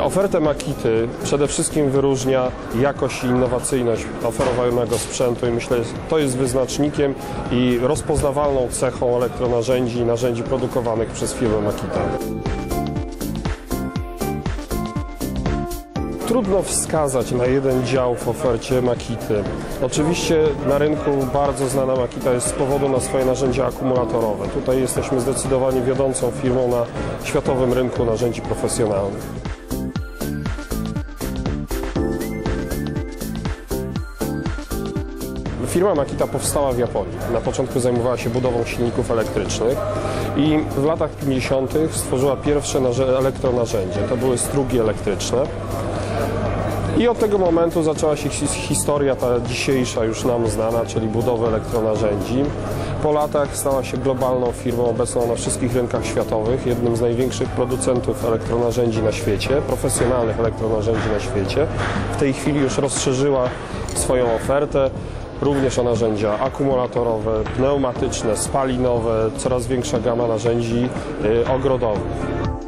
Ofertę Makity przede wszystkim wyróżnia jakość i innowacyjność oferowanego sprzętu i myślę, że to jest wyznacznikiem i rozpoznawalną cechą elektronarzędzi i narzędzi produkowanych przez firmę Makita. Trudno wskazać na jeden dział w ofercie Makity. Oczywiście na rynku bardzo znana Makita jest z powodu na swoje narzędzia akumulatorowe. Tutaj jesteśmy zdecydowanie wiodącą firmą na światowym rynku narzędzi profesjonalnych. Firma Makita powstała w Japonii. Na początku zajmowała się budową silników elektrycznych i w latach 50. stworzyła pierwsze elektronarzędzie. To były strugi elektryczne. I od tego momentu zaczęła się his- historia ta dzisiejsza, już nam znana, czyli budowy elektronarzędzi. Po latach stała się globalną firmą obecną na wszystkich rynkach światowych, jednym z największych producentów elektronarzędzi na świecie, profesjonalnych elektronarzędzi na świecie. W tej chwili już rozszerzyła swoją ofertę również o narzędzia akumulatorowe, pneumatyczne, spalinowe, coraz większa gama narzędzi y, ogrodowych.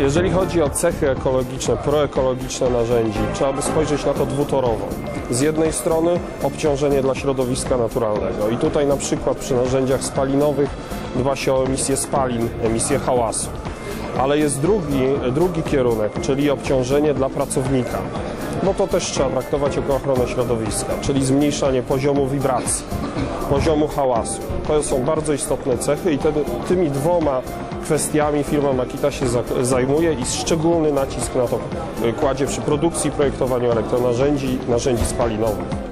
Jeżeli chodzi o cechy ekologiczne, proekologiczne narzędzi, trzeba by spojrzeć na to dwutorowo. Z jednej strony obciążenie dla środowiska naturalnego i tutaj na przykład przy narzędziach spalinowych dba się o emisję spalin, emisję hałasu. Ale jest drugi, drugi kierunek, czyli obciążenie dla pracownika. No to też trzeba traktować jako ochronę środowiska, czyli zmniejszanie poziomu wibracji, poziomu hałasu. To są bardzo istotne cechy i te, tymi dwoma kwestiami firma Makita się za- zajmuje i szczególny nacisk na to kładzie przy produkcji i projektowaniu elektronarzędzi, narzędzi spalinowych.